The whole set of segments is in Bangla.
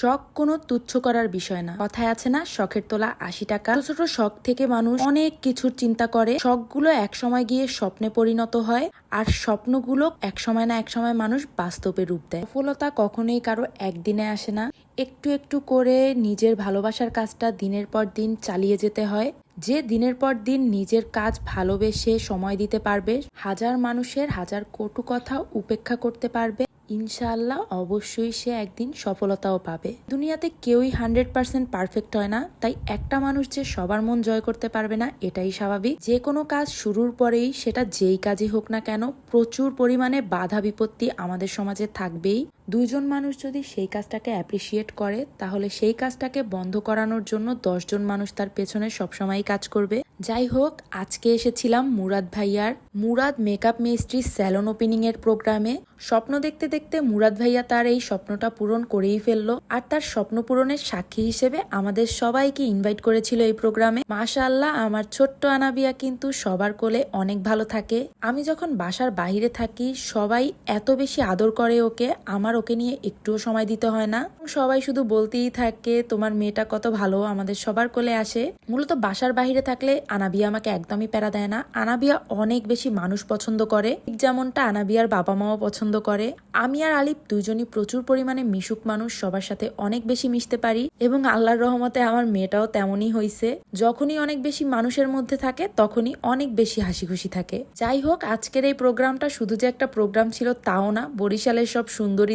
শখ কোনো তুচ্ছ করার বিষয় না। কথায় আছে না, শখের তোলা আশি টাকা। ছোট ছোট শখ থেকে মানুষ অনেক কিছুর চিন্তা করে। শখগুলো এক সময় গিয়ে স্বপ্নে পরিণত হয় আর স্বপ্নগুলো এক সময় না এক সময় মানুষ বাস্তবে রূপ দেয়। সফলতা কখনোই কারও একদিনে আসে না। একটু একটু করে নিজের ভালোবাসার কাজটা দিনের পর দিন চালিয়ে যেতে হয়। যে দিনের পর দিন নিজের কাজ ভালোবেসে সময় দিতে পারবে, হাজার মানুষের হাজার কটু কথা উপেক্ষা করতে পারবে। ইনশাআল্লাহ অবশ্যই সে একদিন সফলতাও পাবে। দুনিয়াতে কেউই হান্ড্রেড পার্সেন্ট পারফেক্ট হয় না, তাই একটা মানুষ যে সবার মন জয় করতে পারবে না, এটাই স্বাভাবিক। যে কোনো কাজ শুরুর পরেই সেটা যেই কাজই হোক না কেন, প্রচুর পরিমাণে বাধা বিপত্তি আমাদের সমাজে থাকবেই। দুইজন মানুষ যদি সেই কাজটাকে অ্যাপ্রিসিয়েট করে, তাহলে সেই কাজটাকে বন্ধ করানোর জন্য দশজন মানুষ তার পেছনে সবসময় কাজ করবে। যাই হোক, আজকে এসেছিলাম মুরাদ ভাইয়ার Murad makeup mystery salon opening এর প্রোগ্রামে স্বপ্ন দেখতে দেখতে মুরাদ ভাইয়া তার এই স্বপ্নটা পূরণ করেই ফেলল। আর তার স্বপ্ন পূরণের সাক্ষী হিসেবে আমাদের সবাইকে ইনভাইট করেছিল এই প্রোগ্রামে মাশাআল্লাহ, আমার ছোট্ট আনাবিয়া কিন্তু সবার কোলে অনেক ভালো থাকে। আমি যখন বাসার বাইরে থাকি, সবাই এত বেশি আদর করে ওকে। আমার ওকে নিয়ে একটুও সময় দিতে হয় না। সবাই শুধু বলতেই থাকে, তোমার মেয়েটা কত ভালো, আমাদের সবার কোলে আসে। মূলত বাসার বাইরে থাকলে আনাবিয়া আমাকে একদমই প্যারা দেয় না। আনাবিয়া অনেক বেশি মানুষ পছন্দ করে। ঠিক যেমনটা আনাবিয়ার বাবা মাও পছন্দ করে। আমি আর আলিফ দুজনই প্রচুর পরিমাণে মিশুক মানুষ, সবার সাথে অনেক বেশি মিশতে পারি এবং আল্লাহর রহমতে আমার মেয়েটাও তেমনই হয়েছে যখনই অনেক বেশি মানুষের মধ্যে থাকে, তখনই অনেক বেশি হাসি খুশি থাকে। যাই হোক, আজকের এই প্রোগ্রামটা শুধু যে একটা প্রোগ্রাম ছিল তাও না, বরিশালের সব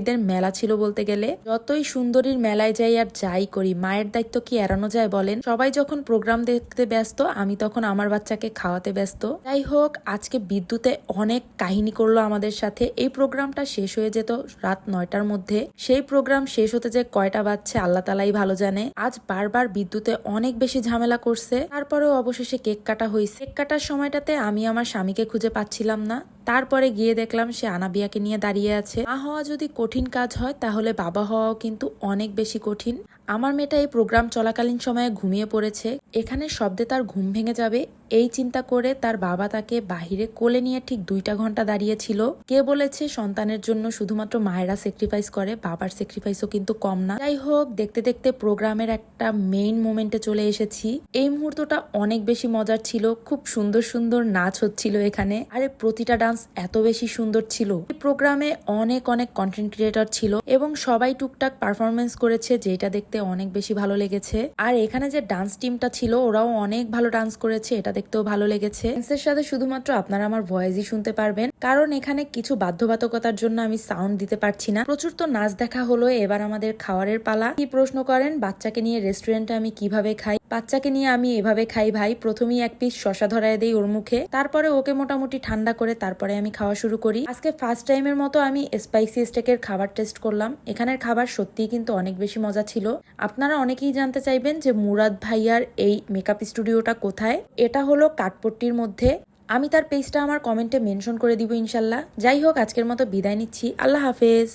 সুন্দরীদের মেলা ছিল বলতে গেলে। যতই সুন্দরীর মেলায় যাই আর যাই করি, মায়ের দায়িত্ব কি এড়ানো যায় বলেন? সবাই যখন প্রোগ্রাম দেখতে ব্যস্ত, আমি তখন আমার বাচ্চাকে খাওয়াতে ব্যস্ত। যাই হোক, আজকে বিদ্যুতে অনেক কাহিনী করল আমাদের সাথে। এই প্রোগ্রামটা শেষ হয়ে যেত রাত নয়টার মধ্যে। সেই প্রোগ্রাম শেষ হতে যে কয়টা বাজছে আল্লাহ তালাই ভালো জানে। আজ বারবার বিদ্যুতে অনেক বেশি ঝামেলা করছে। তারপরেও অবশেষে কেক কাটা হয়েছে কেক কাটার সময়টাতে আমি আমার স্বামীকে খুঁজে পাচ্ছিলাম না। তারপরে গিয়ে দেখলাম সে আনাবিয়াকে নিয়ে দাঁড়িয়ে আছে। মা হওয়া যদি কঠিন কাজ হয়, তাহলে বাবা হওয়াও কিন্তু অনেক বেশি কঠিন। আমার মেয়েটা এই প্রোগ্রাম চলাকালীন সময়ে ঘুমিয়ে পড়েছে। এখানে শব্দে তার ঘুম ভেঙে যাবে। এই চিন্তা করে তার বাবা তাকে বাহিরে কোলে নিয়ে ঠিক দুইটা ঘণ্টা দাঁড়িয়েছিল। কে বলেছে সন্তানের জন্য শুধুমাত্র মায়েরা স্যাক্রিফাইস করে, বাবার স্যাক্রিফাইসও কিন্তু কম না। যাই হোক, দেখতে দেখতে প্রোগ্রামের একটা মেইন মোমেন্টে চলে এসেছি। এই মুহূর্তটা অনেক বেশি মজার ছিল, খুব সুন্দর সুন্দর নাচ হচ্ছিল এখানে। আরে প্রতিটা ডান্স এত বেশি সুন্দর ছিল। এই প্রোগ্রামে অনেক অনেক কন্টেন্ট ক্রিয়েটর ছিল এবং সবাই টুকটাক পারফরমেন্স করেছে, যেটা দেখতে অনেক বেশি ভালো লেগেছে। আর এখানে যে ডান্স টিমটা ছিল, ওরাও অনেক ভালো ডান্স করেছে, এটা দেখতেও ভালো লেগেছে। এর সাথে শুধুমাত্র আপনারা আমার ভয়েসই শুনতে পারবেন। কারণ এখানে কিছু বাধ্যবাধকতার জন্য আমি সাউন্ড দিতে পারছি না। প্রচুর তো নাচ দেখা হলো, এবার আমাদের খাওয়ারের পালা। কি প্রশ্ন করেন? বাচ্চাকে নিয়ে রেস্টুরেন্টে আমি কীভাবে খাই? বাচ্চাকে নিয়ে আমি এভাবে খাই ভাই। প্রথমেই এক পিস শশা ধরায় দেই ওর মুখে। তারপরে ওকে মোটামুটি ঠান্ডা করে তারপরে আমি খাওয়া শুরু করি। আজকে ফার্স্ট টাইমের মতো আমি স্পাইসি স্টেকের খাবার টেস্ট করলাম। এখানের খাবার সত্যিই কিন্তু অনেক বেশি মজা ছিল। আপনারা অনেকেই জানতে চাইবেন যে মুরাদ ভাইয়ার এই মেকআপ স্টুডিওটা কোথায়? এটা হলো কাঠপট্টির মধ্যে। আমি তার পেজটা আমার কমেন্টে মেনশন করে দিব ইনশাল্লাহ। যাই হোক, আজকের মতো বিদায় নিচ্ছি। আল্লাহ হাফেজ।